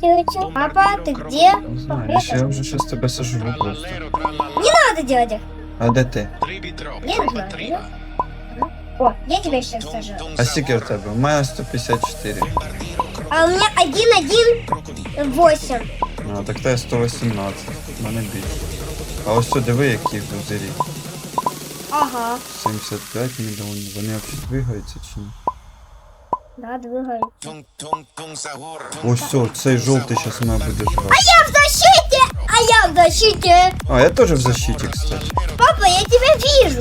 тетя. Папа, ты где? Не знаю, я вже щас тебе сожру просто. Не надо делать. А де ти? Я не знаю. О, я тебя сейчас сажу. А скільки в тебе? У мене 154. А у меня один, один, восемь. А, так те 118. У мене більше. А ось сюди диви, які в. Ага. 75 мільйонів. Вони взагалі двигаються чи ні? Да, двигай. Ось все, цей жовтий зараз мене буде жрати. Я в защите! А я в защите! А, я теж в защиті, кстати. Папа, я тебя вижу!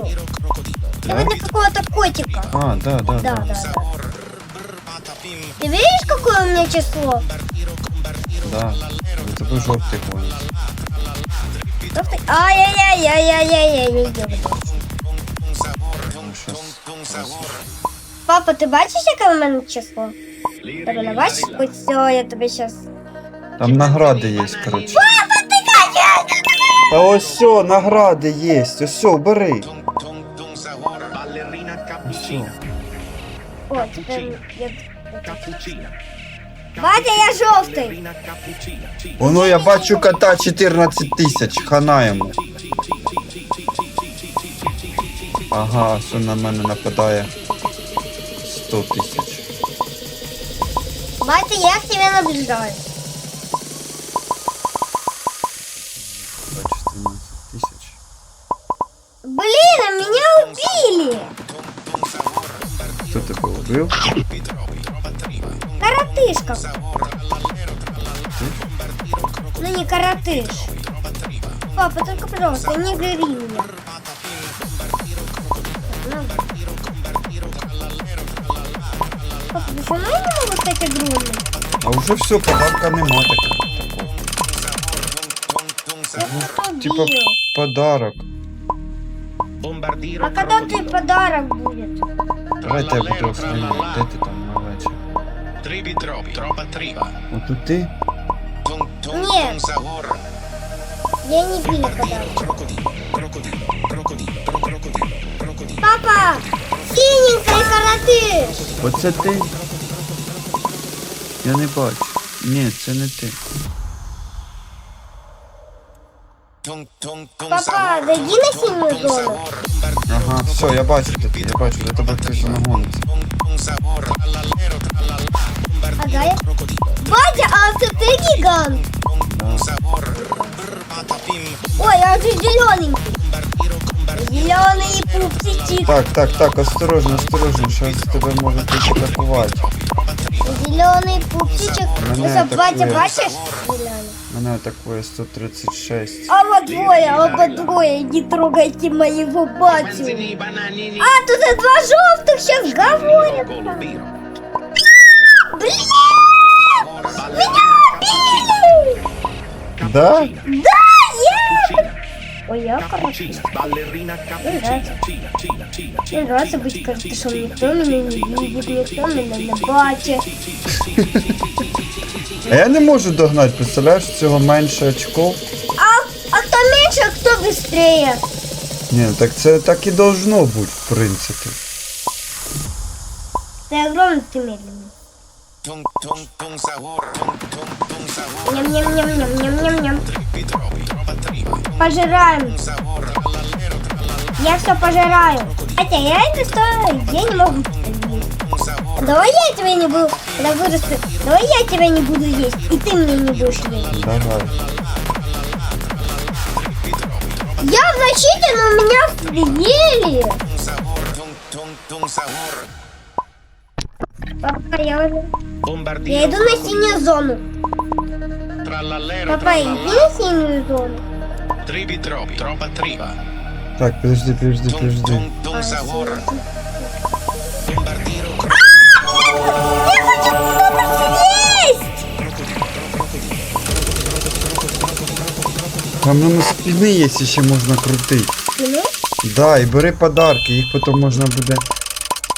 Ты Да? видно какого-то котика. А, да, да, Да, да. да, да. Ты видишь, какое у меня число? Да. За тобою жовтий ходить. Ух ты. Ай-яй-яй-яй-яй-яй, не идем. Ну, щас. Папа, ти бачиш, яке у мене число? Ти мене бачиш? Ось все, я тобі щас. Там награди є, коротше. Та ось все, награди є. Ось все, бери. О, тепер я... Батя, я жовтий. Воно я бачу кота 14 тисяч, хана йому. Ага, все на мене нападає 100 тисяч. Батя, я к тебе наблюдаю. Бачу 13 тисяч. Блин, а меня убили. Хто тебе убив? Коротышка. Ну не коротыш. Папа, только, пожалуйста, не гори меня. По-моему вот эти грузи. А уже все, подарка нема такого. Ну, типа подарок. А когда ты подарок будет? Давайте я буду охранять. Де ти там малече? Вот троп, тропа тріба. Я не пили подарок. Папа! Папа, синенький коротыш. Оце ти? Я не бачу. Ні, це не ти. Папа, зайди на синюю зону. Ага, все, я бачу ти, я бачу, до тебе хтось нагониться. Trallala. Ага, я... Батя, а це ти гігант? Ой, а вже зелененький. Так, так, так, осторожно, осторожно, сейчас тебя может атаковать. Зеленый пупсичек. Меня батя, бачишь? Зеленый. Она такое 136. Оба двое, оба двое, не трогайте моего батю. А, тут и два желтых сейчас говорят. Блин! Меня убили! Да? Да! Ой, я короче. Cappuccina, ballerina Нравится. cappuccina, cina, cina, cina, Мне нравится быть коротышом. Никто меня не видит, никто меня не бачит. А я не можу догнати, представляєш, цього менше очков. А, а кто меньше, а кто быстрее? Ні, так це так і должно бути, в принципі. Ты огромный, ты медленный. Ton, ton, ton sabor. Ton, ton, ton sabor. Ням-ням-ням-ням-ням-ням-ням. Пожираем. Я все пожираю. Хотя я это стою, я не могу. Давай я тебя не буду, когда вырасту, давай я тебя не буду есть, и ты меня не будешь есть. Давай. Я в защите, но меня sabor. Папа, я уже... Я иду на синюю зону. Папа, иди на синюю зону. Tribi troppi, troppa triba. Так, подожди, подожди, подожди. Я хочу. Там на спини є ще можна крутити. Ну, Да, і бери подарки, їх потім можна буде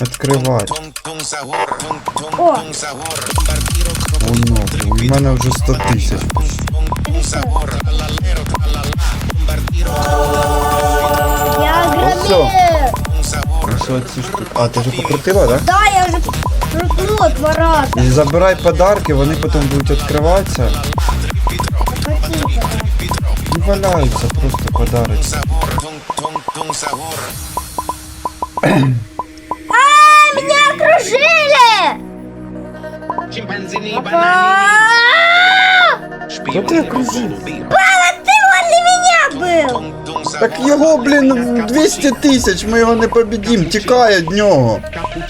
відкривати. Ton, ton sabor. Ton, ton, О. ton sabor. Bombardiro. Воно, у мене вже 100 тисяч. я всё. громил. Ton sabor. А що ці штуки? А, ти вже покрутила, так? Да? Да, я уже Ну вот, ворота. І забирай подарки, вони потім будуть відкриватися Какие подарки? і валяються просто подарки. sabor, tum, tum, tum sabor. А, меня окружили! Папа! Хто ти окружив? Папа, ты возле меня был! Так його, блін, 200 тисяч, ми його не побідім, тікає від нього.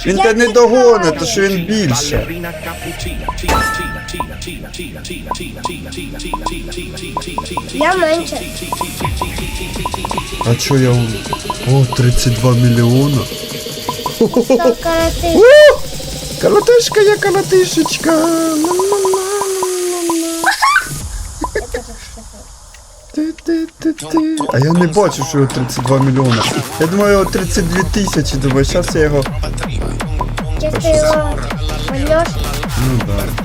Він те не догоне, то що він більше. Я меньше. А чо я... у- О, 32 мільйона. Каратишка є каратишечка. А я не бачу, що його 32 мільйона. Я думаю, його 32 тисячі, думаю, зараз я його. Чисто. Ну да.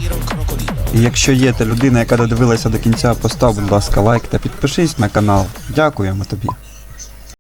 І якщо є та людина, яка додивилася до кінця, постав, будь ласка, лайк та підпишись на канал. Дякуємо тобі.